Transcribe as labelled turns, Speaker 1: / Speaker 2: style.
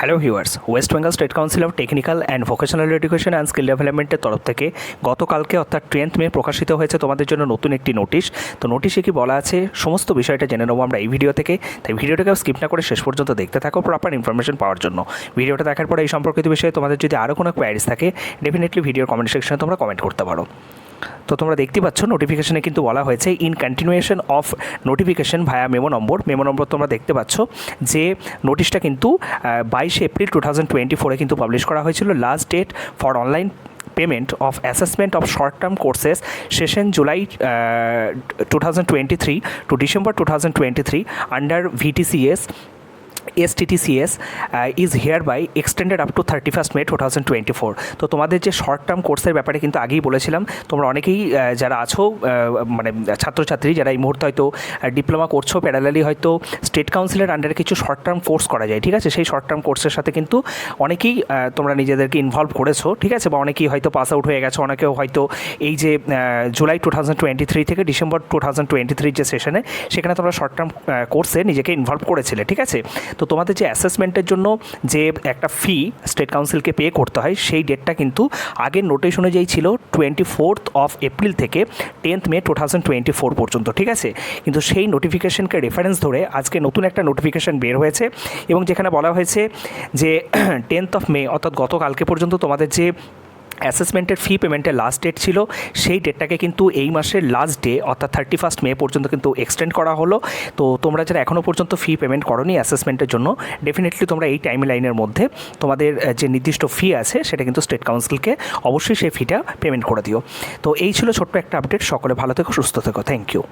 Speaker 1: Hello viewers West Bengal State Council of Technical and Vocational Education and Skill ডেভেলপমেন্টের তরফ থেকে গতকালকে অর্থাৎ টেন্থ মে প্রকাশিত হয়েছে তোমাদের জন্য নতুন একটি নোটিশ তো নোটিশে কি বলা আছে? সমস্ত বিষয়টা জেনে নেব আমরা এই ভিডিও থেকে। তাই ভিডিওটাকে স্কিপ না করে শেষ পর্যন্ত দেখতে থাকো প্রপার ইনফরমেশন পাওয়ার জন্য। ভিডিওটা দেখার পরে এই সম্পর্কিত বিষয়ে তোমাদের যদি আরও কোনো কোয়ারিজ থাকে ডেফিনেটলি ভিডিওর কমেন্ট সেকশনে তোমরা কমেন্ট করতে পারো। তো তোমরা দেখতে পাচ্ছ নোটিফিকেশনে কিন্তু বলা হয়েছে in continuation of notification via memo number memo number তোমরা দেখতে পাচ্ছ যে নোটিশটা কিন্তু বাইশে এপ্রিল টু থাউজেন্ড টোয়েন্টি ফোরে কিন্তু পাবলিশ করা হয়েছিল। Last date for online payment of assessment of short term courses session July two thousand twenty three to December two thousand twenty three under V T C S S T T C S is here by extended up to thirty first May two thousand twenty four তো তোমাদের যে short term কোর্সের ব্যাপারে কিন্তু আগেই বলেছিলাম, তোমরা অনেকেই যারা আছো মানে ছাত্রছাত্রী যারা এই মুহূর্তে হয়তো ডিপ্লোমা করছ প্যারালালি হয়তো স্টেট কাউন্সিলের আন্ডারে কিছু শর্ট টার্ম কোর্স করা যায়, ঠিক আছে? সেই শর্ট টার্ম কোর্সের সাথে কিন্তু অনেকেই তোমরা নিজেদেরকে ইনভলভ করেছ, ঠিক আছে? বা অনেকেই হয়তো পাস আউট হয়ে গেছো, অনেকেও হয়তো এই যে July two thousand twenty three থেকে ডিসেম্বর টু থাউজেন্ড টোয়েন্টি থ্রির যে সেশনে সেখানে তোমরা শর্ট টার্ম কোর্সে নিজেকে ইনভলভ করেছিলে, ঠিক আছে? তো তোমাদের যে অ্যাসেসমেন্টের জন্য যে একটা ফি স্টেট কাউন্সিলকে পে করতে হয়, সেই ডেটটা কিন্তু আগের নোটিশ অনুযায়ী ছিল টোয়েন্টি ফোর্থ অফ এপ্রিল থেকে tenth May two thousand twenty four পর্যন্ত, ঠিক আছে? কিন্তু সেই নোটিফিকেশনকে রেফারেন্স ধরে আজকে নতুন একটা নোটিফিকেশন বের হয়েছে এবং যেখানে বলা হয়েছে যে টেন্থ অফ মে অর্থাৎ গতকালকে পর্যন্ত তোমাদের যে অ্যাসেসমেন্টের ফি পেমেন্টের লাস্ট ডেট ছিল। সেই ডেটটাকে কিন্তু এই মাসের লাস্ট ডে অর্থাৎ থার্টি ফার্স্ট মে পর্যন্ত কিন্তু এক্সটেন্ড করা হলো। তো তোমরা যারা এখনও পর্যন্ত ফি পেমেন্ট করনি অ্যাসেসমেন্টের জন্য ডেফিনেটলি তোমরা এই টাইম লাইনের মধ্যে তোমাদের যে নির্দিষ্ট ফি আছে, সেটা কিন্তু স্টেট কাউন্সিলকে অবশ্যই সেই ফিটা পেমেন্ট করে দিও। তো এই ছিল ছোট্ট একটা আপডেট সকলে ভালো থেকো, সুস্থ থেকো। Thank you